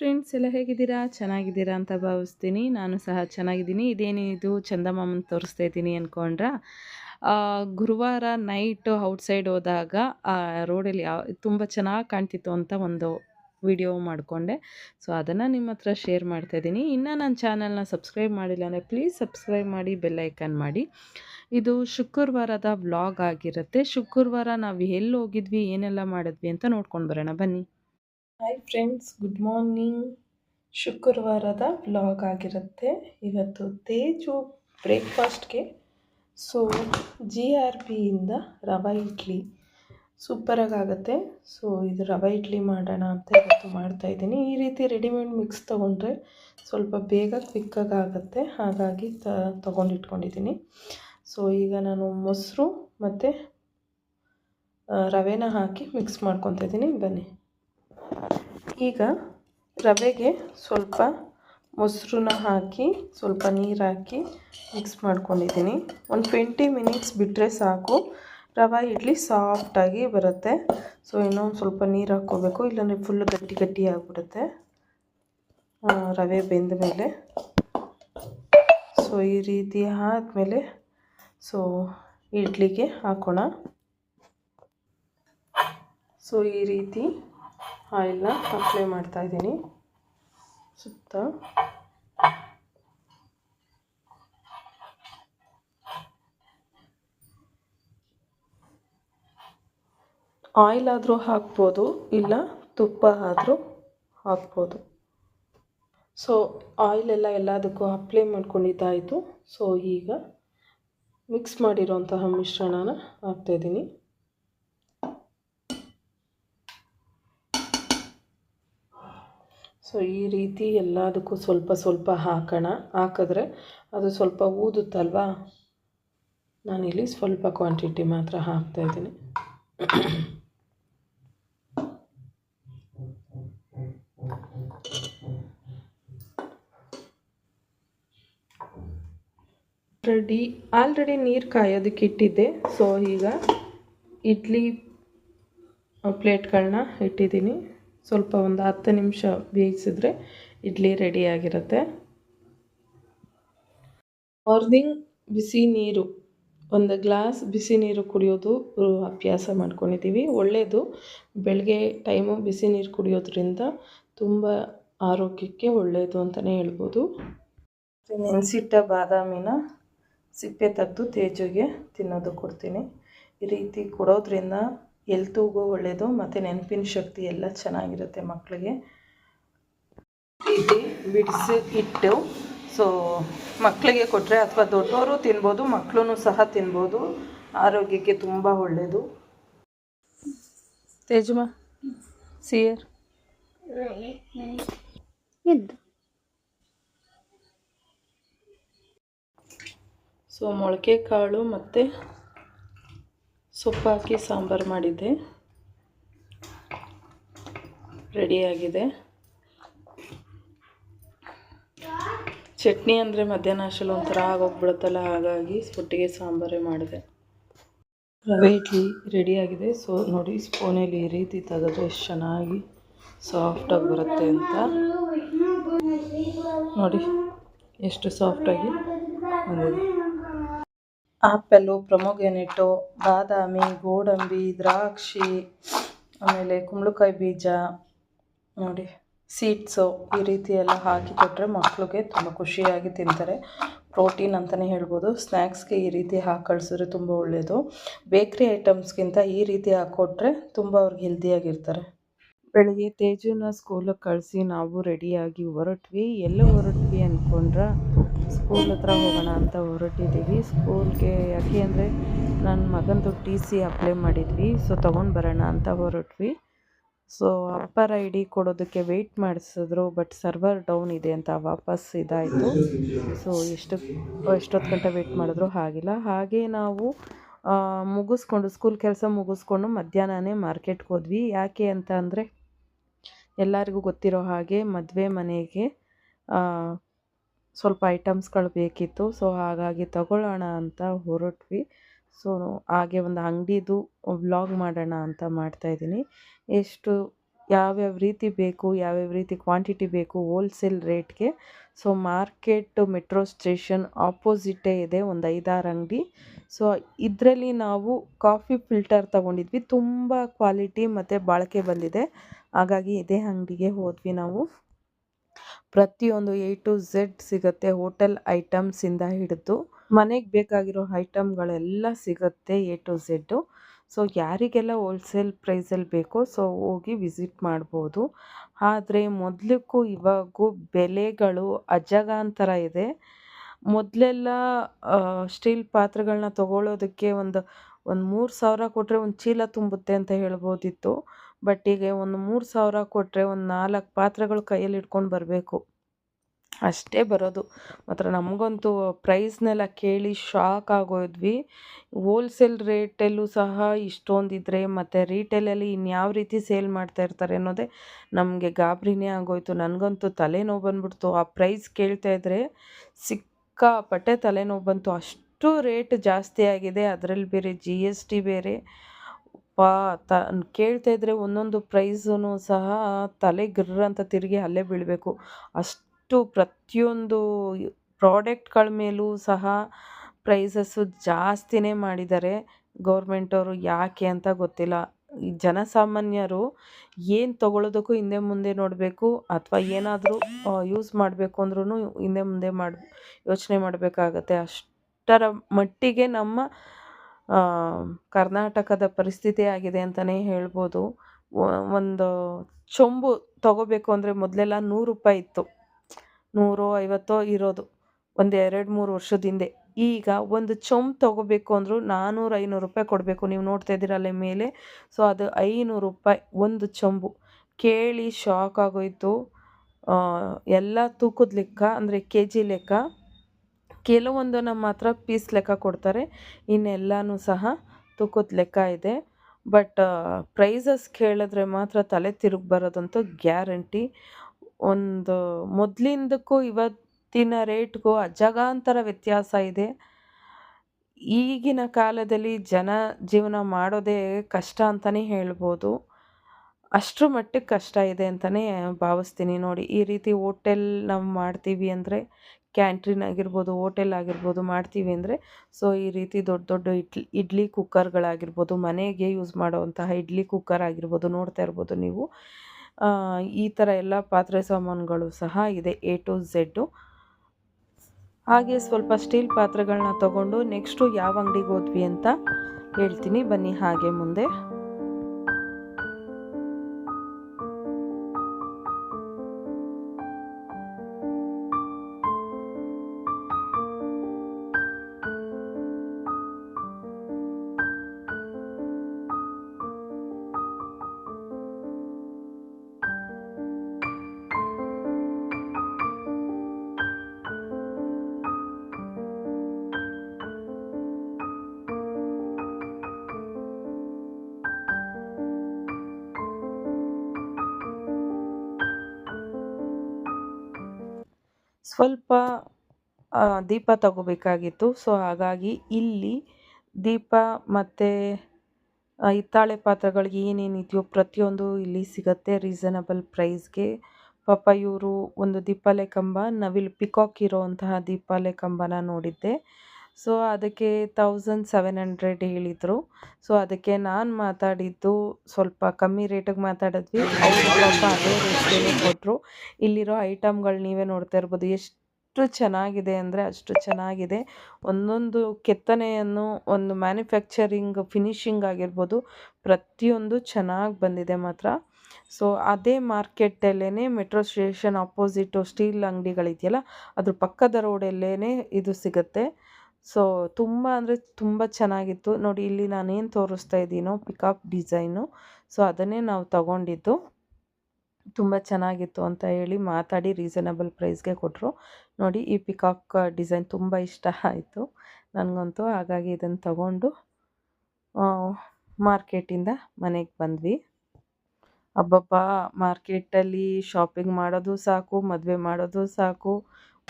Friends, ಎಲ್ಲ ಹೇಗಿದ್ದೀರಾ? ಚೆನ್ನಾಗಿದ್ದೀರಾ ಅಂತ ಭಾವಿಸ್ತೀನಿ. ನಾನು ಸಹ ಚೆನ್ನಾಗಿದ್ದೀನಿ. ಇದೇನಿದು ಚಂದಮಾಮನ ತೋರಿಸ್ತಾ ಇದ್ದೀನಿ ಅಂದ್ಕೊಂಡ್ರ ಗುರುವಾರ ನೈಟು ಔಟ್ಸೈಡ್ ಹೋದಾಗ, ಆ ರೋಡಲ್ಲಿ ಯಾವ, ತುಂಬ ಚೆನ್ನಾಗಿ ಕಾಣ್ತಿತ್ತು ಅಂತ ಒಂದು ವಿಡಿಯೋ ಮಾಡಿಕೊಂಡೆ. ಸೊ ಅದನ್ನು ನಿಮ್ಮ ಹತ್ರ ಶೇರ್ ಮಾಡ್ತಾ ಇದ್ದೀನಿ. ಇನ್ನೂ ನನ್ನ ಚಾನಲ್ನ ಸಬ್ಸ್ಕ್ರೈಬ್ ಮಾಡಿಲ್ಲ ಅಂದರೆ ಪ್ಲೀಸ್ ಸಬ್ಸ್ಕ್ರೈಬ್ ಮಾಡಿ ಬೆಲ್ಲೈಕನ್ ಮಾಡಿ. ಇದು ಶುಕ್ರವಾರದ ವ್ಲಾಗ್ ಆಗಿರುತ್ತೆ. ಶುಕ್ರವಾರ ನಾವು ಎಲ್ಲಿ ಹೋಗಿದ್ವಿ, ಏನೆಲ್ಲ ಮಾಡಿದ್ವಿ ಅಂತ ನೋಡ್ಕೊಂಡು ಬರೋಣ. ಬನ್ನಿ. ಹಾಯ್ ಫ್ರೆಂಡ್ಸ್ ಗುಡ್ ಮಾರ್ನಿಂಗ್ ಶುಕ್ರವಾರದ ವ್ಲಾಗ್ ಆಗಿರುತ್ತೆ. ಇವತ್ತು ತೇಜು ಬ್ರೇಕ್ಫಾಸ್ಟ್ಗೆ ಸೊ ಜಿ ಆರ್ ಪಿಯಿಂದ ರವೆ ಇಡ್ಲಿ. ಸೂಪರಾಗಿ ಆಗುತ್ತೆ. ಸೊ ಇದು ರವೆ ಇಡ್ಲಿ ಮಾಡೋಣ ಅಂತ ಇವತ್ತು ಮಾಡ್ತಾಯಿದ್ದೀನಿ ಈ ರೀತಿ ರೆಡಿಮೇಡ್ ಮಿಕ್ಸ್ ತೊಗೊಂಡ್ರೆ ಸ್ವಲ್ಪ ಬೇಗ ಕ್ವಿಕ್ಕಾಗಿ ಆಗುತ್ತೆ. ಹಾಗಾಗಿ ತ, ತೊಗೊಂಡಿಟ್ಕೊಂಡಿದ್ದೀನಿ. ಸೊ ಈಗ ನಾನು ಮೊಸರು ಮತ್ತು ರವೆನ ಹಾಕಿ ಮಿಕ್ಸ್ ಮಾಡ್ಕೊತಾ ಇದ್ದೀನಿ. ಬನ್ನಿ. ಈಗ ರವೆಗೆ ಸ್ವಲ್ಪ ಮೊಸರನ್ನ ಹಾಕಿ, ಸ್ವಲ್ಪ ನೀರು ಹಾಕಿ ಮಿಕ್ಸ್ ಮಾಡ್ಕೊಂಡಿದ್ದೀನಿ. ಒಂದು ಟ್ವೆಂಟಿ ಮಿನಿಟ್ಸ್ ಬಿಟ್ಟರೆ ಸಾಕು. ರವೆ ಇಡ್ಲಿ ಸಾಫ್ಟಾಗಿ ಬರುತ್ತೆ. ಸೊ ಇನ್ನೊಂದು ಸ್ವಲ್ಪ ನೀರು ಹಾಕ್ಕೋಬೇಕು. ಇಲ್ಲಾಂದರೆ ಫುಲ್ ಗಟ್ಟಿ ಗಟ್ಟಿ ಆಗಿಬಿಡುತ್ತೆ. ರವೆ ಬೆಂದ ಮೇಲೆ. ಸೊ ಈ ರೀತಿ ಆದಮೇಲೆ ಸೊ ಇಡ್ಲಿಗೆ ಹಾಕೋಣ. ಸೊ ಈ ರೀತಿ ಆಯಿಲ್ನ ಅಪ್ಲೈ ಮಾಡ್ತಾ ಇದ್ದೀನಿ. ಸುತ್ತ. ಆಯಿಲ್ ಆದರೂ ಹಾಕ್ಬೋದು, ಇಲ್ಲ ತುಪ್ಪ ಆದರೂ ಹಾಕ್ಬೋದು. ಸೊ ಆಯಿಲೆಲ್ಲ ಎಲ್ಲದಕ್ಕೂ ಅಪ್ಲೈ ಮಾಡ್ಕೊಂಡಿದ್ದಾಯಿತು ಸೊ, ಈಗ ಮಿಕ್ಸ್ ಮಾಡಿರೋಂತಹ ಮಿಶ್ರಣನ ಹಾಕ್ತಾಯಿದ್ದೀನಿ ಸೊ ಈ ರೀತಿ ಎಲ್ಲದಕ್ಕೂ ಸ್ವಲ್ಪ ಸ್ವಲ್ಪ ಹಾಕೋಣ. ಹಾಕಿದ್ರೆ ಅದು ಸ್ವಲ್ಪ ಊದುತ್ತಲ್ವಾ? ನಾನಿಲ್ಲಿ ಸ್ವಲ್ಪ ಕ್ವಾಂಟಿಟಿ ಮಾತ್ರ ಹಾಕ್ತಾಯಿದ್ದೀನಿ ರೆಡಿ ಆಲ್ರೆಡಿ ನೀರು ಕಾಯೋದಕ್ಕೆ ಇಟ್ಟಿದ್ದೆ. ಸೊ ಈಗ ಇಡ್ಲಿ ಪ್ಲೇಟ್ಗಳನ್ನ ಇಟ್ಟಿದ್ದೀನಿ. ಸ್ವಲ್ಪ ಒಂದು ಹತ್ತು ನಿಮಿಷ ಬೇಯಿಸಿದ್ರೆ ಇಡ್ಲಿ ರೆಡಿಯಾಗಿರುತ್ತೆ ಮಾರ್ನಿಂಗ್ ಬಿಸಿ ನೀರು, ಒಂದು ಗ್ಲಾಸ್ ಬಿಸಿ ನೀರು ಕುಡಿಯೋದು ಅಭ್ಯಾಸ ಮಾಡ್ಕೊಂಡಿದ್ದೀವಿ. ಒಳ್ಳೆಯದು ಬೆಳಗ್ಗೆ ಟೈಮು ಬಿಸಿ ನೀರು ಕುಡಿಯೋದ್ರಿಂದ ತುಂಬ ಆರೋಗ್ಯಕ್ಕೆ ಒಳ್ಳೆಯದು ಅಂತಲೇ ಹೇಳ್ಬೋದು. ನೆನೆಸಿಟ್ಟ ಬಾದಾಮಿನ ಸಿಪ್ಪೆ ತೆಗೆದು ತೇಜುಗೆ ತಿನ್ನೋದು ಕೊಡ್ತೀನಿ. ಈ ರೀತಿ ಕೊಡೋದ್ರಿಂದ ಎಲ್ತುಗೂ ಒಳ್ಳೆಯದು ಮತ್ತು ನೆನಪಿನ ಶಕ್ತಿ ಎಲ್ಲ ಚೆನ್ನಾಗಿರುತ್ತೆ ಮಕ್ಕಳಿಗೆ ರೀತಿ ಬಿಡಿಸಿ ಇಟ್ಟು ಸೊ ಮಕ್ಕಳಿಗೆ ಕೊಟ್ಟರೆ ಅಥವಾ ದೊಡ್ಡವರು ತಿನ್ಬೋದು ಮಕ್ಕಳು ಸಹ ತಿನ್ಬೋದು. ಆರೋಗ್ಯಕ್ಕೆ ತುಂಬ ಒಳ್ಳೆಯದು ತೇಜುಮಾ ಸಿಯರ್. ಸೊ ಮೊಳಕೆ ಕಾಳು ಮತ್ತು ಸೊಪ್ಪು ಹಾಕಿ ಸಾಂಬಾರು ಮಾಡಿದ್ದೆ. ರೆಡಿಯಾಗಿದೆ ಚಟ್ನಿ ಅಂದರೆ ಮಧ್ಯಾಹ್ನ ಅಷ್ಟಲ್ಲಿ ಒಂಥರ ಆಗೋಗ್ಬಿಡುತ್ತಲ್ಲ, ಹಾಗಾಗಿ ಒಟ್ಟಿಗೆ ಸಾಂಬಾರೇ ಮಾಡಿದೆ. ರವೆ ಇಡ್ಲಿ ರೆಡಿಯಾಗಿದೆ ಸೊ ನೋಡಿ, ಸ್ಪೂನಲ್ಲಿ ಈ ರೀತಿ ತೆಗೆದ್ರೆ ಎಷ್ಟು ಚೆನ್ನಾಗಿ ಸಾಫ್ಟಾಗಿ ಬರುತ್ತೆ ಅಂತ. ನೋಡಿ, ಎಷ್ಟು ಸಾಫ್ಟಾಗಿ ಬಂದಿದೆ. ಆ್ಯಪಲ್ಲು ಪ್ರೊಮೊಗೆನೆಟೊ ಬಾದಾಮಿ, ಗೋಡಂಬಿ, ದ್ರಾಕ್ಷಿ, ಆಮೇಲೆ ಕುಂಬಳಕಾಯಿ ಬೀಜ, ನೋಡಿ, ಸೀಡ್ಸು ಈ ರೀತಿ ಎಲ್ಲ ಹಾಕಿ ಕೊಟ್ಟರೆ ಮಕ್ಕಳಿಗೆ ತುಂಬ ಖುಷಿಯಾಗಿ ತಿಂತಾರೆ. ಪ್ರೋಟೀನ್ ಅಂತಲೇ ಹೇಳ್ಬೋದು. ಸ್ನ್ಯಾಕ್ಸ್ಗೆ ಈ ರೀತಿ ಹಾಕಿ ಕಳಿಸಿದ್ರೆ ತುಂಬ ಒಳ್ಳೆಯದು ಬೇಕ್ರಿ ಐಟಮ್ಸ್ಗಿಂತ ಈ ರೀತಿ ಹಾಕ್ಕೊಟ್ರೆ ತುಂಬ ಅವ್ರಿಗೆ ಹೆಲ್ದಿಯಾಗಿರ್ತಾರೆ. ಬೆಳಿಗ್ಗೆ ತೇಜನ ಸ್ಕೂಲಿಗೆ ಕಳಿಸಿ ನಾವು ರೆಡಿಯಾಗಿ ಹೊರಟ್ವಿ. ಎಲ್ಲ ಹೊರಟ್ವಿ ಅಂದ್ಕೊಂಡ್ರೆ ಸ್ಕೂಲ್ ಹತ್ರ ಹೋಗೋಣ ಅಂತ ಹೊರಟಿದ್ದೀವಿ. ಸ್ಕೂಲ್ಗೆ ಯಾಕೆ ಅಂದರೆ ನನ್ನ ಮಗಂದು ಟಿ ಸಿ ಅಪ್ಲೈ ಮಾಡಿದ್ವಿ. ಸೊ, ತೊಗೊಂಡು ಬರೋಣ ಅಂತ ಹೊರಟ್ವಿ. ಸೊ, ಅಪ್ಪರ್ ಐ ಡಿ ಕೊಡೋದಕ್ಕೆ ವೆಯ್ಟ್ ಮಾಡಿಸಿದ್ರು, ಬಟ್ ಸರ್ವರ್ ಡೌನ್ ಇದೆ ಅಂತ ವಾಪಸ್ ಇದಾಯಿತು. ಸೊ, ಎಷ್ಟು, ಎಷ್ಟೊತ್ತು ಗಂಟೆ ವೆಯ್ಟ್ ಮಾಡಿದ್ರು ಹಾಗಿಲ್ಲ. ಹಾಗೆ ನಾವು ಮುಗಿಸ್ಕೊಂಡು, ಸ್ಕೂಲ್ ಕೆಲಸ ಮುಗಿಸ್ಕೊಂಡು ಮಧ್ಯಾಹ್ನನೇ ಮಾರ್ಕೆಟ್ಗೆ ಹೋದ್ವಿ. ಯಾಕೆ ಅಂತ ಅಂದರೆ ಎಲ್ಲರಿಗೂ ಗೊತ್ತಿರೋ ಹಾಗೆ ಮದುವೆ ಮನೆಗೆ ಸ್ವಲ್ಪ ಐಟಮ್ಸ್ಗಳು ಬೇಕಿತ್ತು. ಸೊ, ಹಾಗಾಗಿ ತಗೊಳ್ಳೋಣ ಅಂತ ಹೊರಟ್ವಿ. ಸೊ, ಹಾಗೆ ಒಂದು ಅಂಗಡಿದು ವ್ಲಾಗ್ ಮಾಡೋಣ ಅಂತ ಮಾಡ್ತಾಯಿದ್ದೀನಿ ಎಷ್ಟು, ಯಾವ್ಯಾವ ರೀತಿ ಬೇಕು, ಯಾವ್ಯಾವ ರೀತಿ ಕ್ವಾಂಟಿಟಿ ಬೇಕು ಹೋಲ್ಸೇಲ್ ರೇಟ್ಗೆ ಸೊ, ಮಾರ್ಕೆಟ್, ಮೆಟ್ರೋ ಸ್ಟೇಷನ್ ಆಪೋಸಿಟೇ ಇದೆ ಒಂದು ಐದಾರು ಅಂಗಡಿ. ಸೊ, ಇದರಲ್ಲಿ ನಾವು ಕಾಫಿ ಫಿಲ್ಟರ್ ತಗೊಂಡಿದ್ವಿ. ತುಂಬ ಕ್ವಾಲಿಟಿ ಮತ್ತು ಬಾಳಿಕೆ ಬಂದಿದೆ. ಹಾಗಾಗಿ ಇದೇ ಅಂಗಡಿಗೆ ಹೋದ್ವಿ ನಾವು. ಪ್ರತಿಯೊಂದು ಎ ಟು ಝೆಡ್ ಸಿಗುತ್ತೆ ಹೋಟೆಲ್ ಐಟಮ್ಸಿಂದ ಹಿಡಿದು ಮನೆಗೆ ಬೇಕಾಗಿರೋ ಐಟಮ್ಗಳೆಲ್ಲ ಸಿಗುತ್ತೆ ಎ ಟು ಝೆಡ್ಡು ಸೊ ಯಾರಿಗೆಲ್ಲ ಹೋಲ್ಸೇಲ್ ಪ್ರೈಸಲ್ಲಿ ಬೇಕೋ ಸೊ ಹೋಗಿ ವಿಸಿಟ್ ಮಾಡ್ಬೋದು. ಆದರೆ ಮೊದಲಕ್ಕೂ ಇವಾಗೂ ಬೆಲೆಗಳು ಅಜಗಾಂತರ ಇದೆ. ಮೊದಲೆಲ್ಲ ಸ್ಟೀಲ್ ಪಾತ್ರೆಗಳನ್ನ ತಗೊಳ್ಳೋದಕ್ಕೆ ಒಂದು ಒಂದು ಮೂರು ಸಾವಿರ ಕೊಟ್ಟರೆ ಒಂದು ಚೀಲ ತುಂಬುತ್ತೆ ಅಂತ ಹೇಳ್ಬೋದಿತ್ತು. ಬಟ್ ಈಗ ಒಂದು ಮೂರು ಸಾವಿರ ಕೊಟ್ಟರೆ ಒಂದು ನಾಲ್ಕು ಪಾತ್ರೆಗಳು ಕೈಯಲ್ಲಿ ಇಟ್ಕೊಂಡು ಬರಬೇಕು. ಅಷ್ಟೇ ಬರೋದು. ಮಾತ್ರ ನಮಗಂತೂ ಪ್ರೈಸ್ನೆಲ್ಲ ಕೇಳಿ ಶಾಕ್ ಆಗೋದ್ವಿ. ಹೋಲ್ಸೇಲ್ ರೇಟಲ್ಲೂ ಸಹ ಇಷ್ಟೊಂದಿದ್ರೆ ಮತ್ತು ರೀಟೇಲಲ್ಲಿ ಇನ್ಯಾವ ರೀತಿ ಸೇಲ್ ಮಾಡ್ತಾ ಇರ್ತಾರೆ ಅನ್ನೋದೇ ನಮಗೆ ಗಾಬರಿನೇ ಆಗೋಯ್ತು. ನನಗಂತೂ ತಲೆನೋವು ಬಂದ್ಬಿಡ್ತು. ಆ ಪ್ರೈಸ್ ಕೇಳ್ತಾ ಇದ್ದರೆ ಸಿಕ್ಕಾಪಟ್ಟೆ ತಲೆನೋವು ಬಂತು. ಅಷ್ಟು ರೇಟ್ ಜಾಸ್ತಿ ಆಗಿದೆ. ಅದರಲ್ಲಿ ಬೇರೆ ಜಿ ಎಸ್ ಟಿ ಬೇರೆ ಪಾ ತ, ಕೇಳ್ತಾ ಇದ್ದರೆ ಒಂದೊಂದು ಪ್ರೈಸೂ ಸಹ ತಲೆ ಗಿರ್ರ್ ಅಂತ ತಿರುಗಿ ಅಲ್ಲೇ ಬೀಳಬೇಕು. ಅಷ್ಟು ಪ್ರತಿಯೊಂದು ಪ್ರಾಡಕ್ಟ್ಗಳ ಮೇಲೂ ಸಹ ಪ್ರೈಸಸ್ಸು ಜಾಸ್ತಿನೇ ಮಾಡಿದ್ದಾರೆ. ಗೌರ್ಮೆಂಟವರು ಯಾಕೆ ಅಂತ ಗೊತ್ತಿಲ್ಲ. ಜನಸಾಮಾನ್ಯರು ಏನು ತೊಗೊಳೋದಕ್ಕೂ ಹಿಂದೆ ಮುಂದೆ ನೋಡಬೇಕು ಅಥವಾ ಏನಾದರೂ ಯೂಸ್ ಮಾಡಬೇಕು ಅಂದ್ರೂ ಹಿಂದೆ ಮುಂದೆ ಮಾಡಿ, ಯೋಚನೆ ಮಾಡಬೇಕಾಗತ್ತೆ. ಅಷ್ಟರ ಮಟ್ಟಿಗೆ ನಮ್ಮ ಕರ್ನಾಟಕದ ಪರಿಸ್ಥಿತಿ ಆಗಿದೆ ಅಂತಲೇ ಹೇಳ್ಬೋದು. ಒಂದು ಚೊಂಬು ತೊಗೋಬೇಕು ಅಂದರೆ ಮೊದಲೆಲ್ಲ ನೂರು ರೂಪಾಯಿ ಇತ್ತು. ನೂರೋ ಐವತ್ತೋ ಇರೋದು ಒಂದು ಎರಡು ಮೂರು ವರ್ಷದ ಹಿಂದೆ. ಈಗ ಒಂದು ಚೊಂಬು ತೊಗೋಬೇಕು ಅಂದರೂ ನಾನ್ನೂರು ಐನೂರು ರೂಪಾಯಿ ಕೊಡಬೇಕು. ನೀವು ನೋಡ್ತಾ ಇದ್ದೀರಲ್ಲ ಮೇಲೆ? ಸೊ, ಅದು ಐನೂರು ರೂಪಾಯಿ ಒಂದು ಚೊಂಬು. ಕೇಳಿ ಶಾಕ್ ಆಗೋಯಿತು. ಎಲ್ಲ ತೂಕದ ಲೆಕ್ಕ ಅಂದರೆ ಕೆ ಜಿ ಲೆಕ್ಕ. ಕೆಲವೊಂದನ್ನು ಮಾತ್ರ ಪೀಸ್ ಲೆಕ್ಕ ಕೊಡ್ತಾರೆ. ಇನ್ನೆಲ್ಲನೂ ಸಹ ತೂಕದ ಲೆಕ್ಕ ಇದೆ. ಬಟ್ ಪ್ರೈಸಸ್ ಕೇಳಿದ್ರೆ ಮಾತ್ರ ತಲೆ ತಿರುಗಿ ಬರೋದಂತೂ ಗ್ಯಾರಂಟಿ ಒಂದು ಮೊದಲಿಂದಕ್ಕೂ ಇವತ್ತಿನ ರೇಟ್ಗೂ ಅಜಗಾಂತರ ವ್ಯತ್ಯಾಸ ಇದೆ. ಈಗಿನ ಕಾಲದಲ್ಲಿ ಜನ ಜೀವನ ಮಾಡೋದೇ ಕಷ್ಟ ಅಂತಲೇ ಹೇಳ್ಬೋದು. ಅಷ್ಟರ ಮಟ್ಟಿಗೆ ಕಷ್ಟ ಇದೆ ಅಂತಲೇ ಭಾವಿಸ್ತೀನಿ. ನೋಡಿ, ಈ ರೀತಿ ಓಟೆಲ್ ನಾವು ಮಾಡ್ತೀವಿ ಅಂದರೆ ಕ್ಯಾಂಟೀನ್ ಆಗಿರ್ಬೋದು ಓಟೆಲ್ ಆಗಿರ್ಬೋದು ಮಾಡ್ತೀವಿ ಅಂದರೆ, ಸೊ ಈ ರೀತಿ ದೊಡ್ಡ ದೊಡ್ಡ ಇಡ್ಲಿ ಇಡ್ಲಿ ಕುಕ್ಕರ್ಗಳಾಗಿರ್ಬೋದು, ಮನೆಗೆ ಯೂಸ್ ಮಾಡುವಂತಹ ಇಡ್ಲಿ ಕುಕ್ಕರ್ ಆಗಿರ್ಬೋದು, ನೋಡ್ತಾ ಇರ್ಬೋದು ನೀವು. ಈ ಥರ ಎಲ್ಲ ಪಾತ್ರೆ ಸಾಮಾನುಗಳು ಸಹ ಇದೆ ಎ ಟು ಝೆಡ್ಡು ಹಾಗೆ ಸ್ವಲ್ಪ ಸ್ಟೀಲ್ ಪಾತ್ರೆಗಳನ್ನ ತಗೊಂಡು ನೆಕ್ಸ್ಟು ಯಾವ ಅಂಗಡಿಗೆ ಹೋದ್ವಿ ಅಂತ ಹೇಳ್ತೀನಿ. ಬನ್ನಿ ಹಾಗೆ ಮುಂದೆ. ಸ್ವಲ್ಪ ದೀಪ ತಗೋಬೇಕಾಗಿತ್ತು. ಸೊ, ಹಾಗಾಗಿ ಇಲ್ಲಿ ದೀಪ ಮತ್ತು ಹಿತ್ತಾಳೆ ಪಾತ್ರೆಗಳಿಗೆ ಏನೇನಿದೆಯೋ ಪ್ರತಿಯೊಂದು ಇಲ್ಲಿ ಸಿಗುತ್ತೆ ರೀಸನಬಲ್ ಪ್ರೈಸ್ಗೆ ಪಾಪ ಇವರು ಒಂದು ದೀಪಾಲೆ ಕಂಬ ನವಿಲು ಪಿಕಾಕ್ ಇರೋವಂತಹ ದೀಪಾಲೆ ಕಂಬನ ನೋಡಿದ್ದೆ. ಸೊ, ಅದಕ್ಕೆ ತೌಸಂಡ್ ಸೆವೆನ್ ಹಂಡ್ರೆಡ್ ಹೇಳಿದರು. ಸೊ, ಅದಕ್ಕೆ ನಾನು ಮಾತಾಡಿದ್ದು ಸ್ವಲ್ಪ ಕಮ್ಮಿ ರೇಟಿಗೆ ಮಾತಾಡಿದ್ವಿ. ಸ್ವಲ್ಪ ಅದೇ ರೇಟ್ಗೆ ಕೊಟ್ಟರು ಇಲ್ಲಿರೋ ಐಟಮ್ಗಳು ನೀವೇ ನೋಡ್ತಾ ಇರ್ಬೋದು. ಎಷ್ಟು ಚೆನ್ನಾಗಿದೆ ಅಂದರೆ ಅಷ್ಟು ಚೆನ್ನಾಗಿದೆ. ಒಂದೊಂದು ಕೆತ್ತನೆಯನ್ನು, ಒಂದು ಮ್ಯಾನುಫ್ಯಾಕ್ಚರಿಂಗ್, ಫಿನಿಶಿಂಗ್ ಆಗಿರ್ಬೋದು ಪ್ರತಿಯೊಂದು ಚೆನ್ನಾಗಿ ಬಂದಿದೆ ಮಾತ್ರ. ಸೊ, ಅದೇ ಮಾರ್ಕೆಟಲ್ಲೇ ಮೆಟ್ರೋ ಸ್ಟೇಷನ್ ಅಪೋಸಿಟು ಸ್ಟೀಲ್ ಅಂಗಡಿಗಳಿದೆಯಲ್ಲ, ಅದ್ರ ಪಕ್ಕದ ರೋಡಲ್ಲೇ ಇದು ಸಿಗುತ್ತೆ. ಸೊ, ತುಂಬ ಅಂದರೆ ತುಂಬ ಚೆನ್ನಾಗಿತ್ತು. ನೋಡಿ, ಇಲ್ಲಿ ನಾನೇನು ತೋರಿಸ್ತಾ ಇದ್ದೀನೋ ಪಿಕಾಕ್ ಡಿಸೈನು. ಸೊ, ಅದನ್ನೇ ನಾವು ತಗೊಂಡಿದ್ದು. ತುಂಬ ಚೆನ್ನಾಗಿತ್ತು ಅಂತ ಹೇಳಿ ಮಾತಾಡಿ ರೀಸನಬಲ್ ಪ್ರೈಸ್ಗೆ ಕೊಟ್ಟರು ನೋಡಿ, ಈ ಪಿಕಾಕ್ ಡಿಸೈನ್ ತುಂಬ ಇಷ್ಟ ಆಯಿತು. ನನಗಂತೂ ಹಾಗಾಗಿ ಇದನ್ನು ತಗೊಂಡು ಮಾರ್ಕೆಟಿಂದ ಮನೆಗೆ ಬಂದ್ವಿ. ಅಬ್ಬಬ್ಬಾ, ಮಾರ್ಕೆಟಲ್ಲಿ ಶಾಪಿಂಗ್ ಮಾಡೋದು ಸಾಕು, ಮದುವೆ ಮಾಡೋದು ಸಾಕು.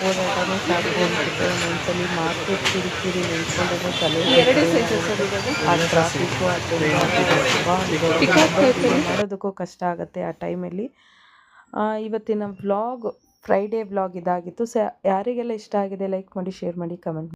ಓಡಾಟನೂ ಮನಸ್ಸಲ್ಲಿ ಮಾತು ಮಾರ್ಕೆಟ್ ಕಿರಿಕಿರಿ ನಿಂತ್ಕೊಂಡು ತಲೆ ಆ ಟ್ರಾಫಿಕ್ಕು ಅದರಿಂದ ಮಾಡೋದಕ್ಕೂ ಕಷ್ಟ ಆಗುತ್ತೆ ಆ ಟೈಮಲ್ಲಿ ಇವತ್ತಿನ ವ್ಲಾಗ್ ಫ್ರೈಡೇ ವ್ಲಾಗ್ ಇದಾಗಿತ್ತು. ಸ ಯಾರಿಗೆಲ್ಲ ಇಷ್ಟ ಆಗಿದೆ ಲೈಕ್ ಮಾಡಿ ಶೇರ್ ಮಾಡಿ ಕಮೆಂಟ್